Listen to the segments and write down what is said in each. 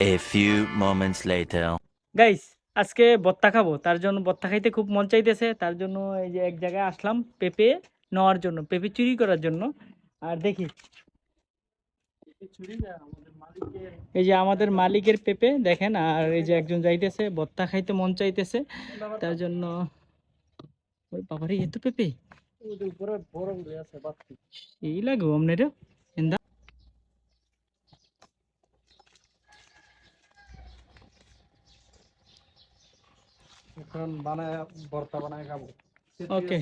A few moments later. Guys আজকে বত্তা খাব। তার জন্য বত্তা খাইতে খুব মন চাইতেছে। তার জন্য এই যে এক জায়গায় আসলাম পেঁপে নেওয়ার জন্য পেঁপে চুরি করার জন্য। আর দেখি। এই যে আমাদের মালিকের পেঁপে দেখেন আর এই যে একজন যাইতেছে বত্তা খাইতে মন চাইতেছে। তার জন্য ওই বাবারে এত পেপে? উপরে বড় আছে পেঁপে এই লাগবে এন্দা এখন বানায় ভর্তা বানায় খাব। ওকে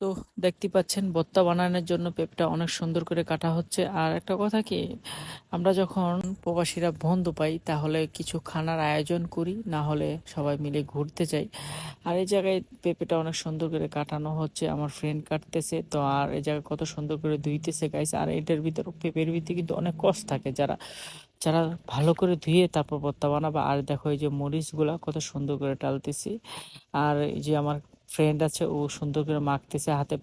তো দেখতে পাচ্ছেন ভর্তা বানানোর জন্য পেঁপটা অনেক সুন্দর করে কাটা হচ্ছে। আর একটা কথা কি আমরা যখন প্রবাসীরা বন্ধু পাই তাহলে কিছু খানার আয়োজন করি না হলে সবাই মিলে ঘুরতে যাই। আর এই জায়গায় পেঁপেটা অনেক সুন্দর করে কাটানো হচ্ছে আমার ফ্রেন্ড কাটতেছে। তো আর এই জায়গায় কত সুন্দর করে ধুইতেছে গাইছে আর এটার ভিতর পেঁপের ভিতরে কিন্তু অনেক কষ্ট থাকে যারা যারা ভালো করে ধুয়ে তারপর ভর্তা বানাবে, আর দেখো এই যে মরিচগুলা কত সুন্দর করে টালতেছি। আর এই যে আমার ফ্রেন্ড আছে, ও সুন্দর করে মাখতেছে হাতে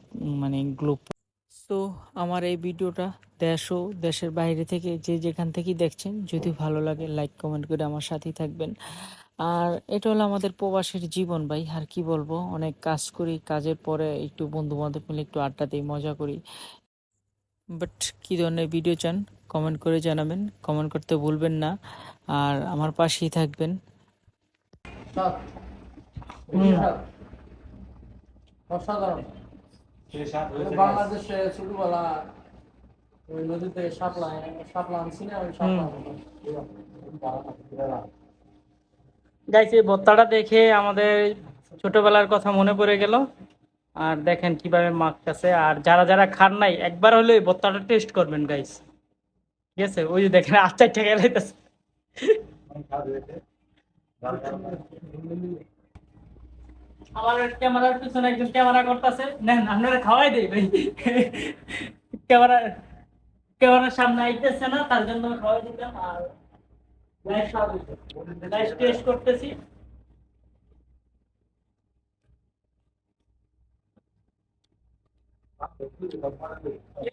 মানে গ্লো তো আমার এই ভিডিওটা দেশ ও দেশের বাইরে থেকে যে যেখান থেকেই দেখছেন, যদি ভালো লাগে লাইক কমেন্ট করে আমার সাথেই থাকবেন। আর এটা হলো আমাদের প্রবাসের জীবন ভাই, আর কি বলব? অনেক কাজ করি, কাজের পরে একটু বন্ধু বান্ধব মিলে একটু আড্ডা দিই, মজা করি। বাট কী ধরনের ভিডিও চান? কমেন্ট করে জানাবেন কমেন্ট করতে ভুলবেন না আর আমার পাশেই থাকবেন। বাংলাদেশে ছোটবেলা ওই নদীতে শাপলা শাপলা আনছি না ওই শাপলা গাইস এই ভর্তাটা দেখে আমাদের ছোটবেলার কথা মনে পড়ে গেল। আর দেখেন কীভাবে মাখতেছে আর যারা যারা খান নাই একবার হলে এই ভর্তাটা টেস্ট করবেন গাইস। ঠিক আছে, ওই যে দেখেন আচার টাকা লাইতেছে আমার ক্যামেরার পিছনে একজন ক্যামেরা করতেছে। নেন, আপনারা খাওয়াই দেই ক্যামেরা ক্যামেরার সামনে আইতেছে না, তার জন্য খাওয়াই দিতাম আর গাইস টেস্ট করতেছি।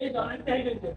এই অনেকটাই হয়েছে।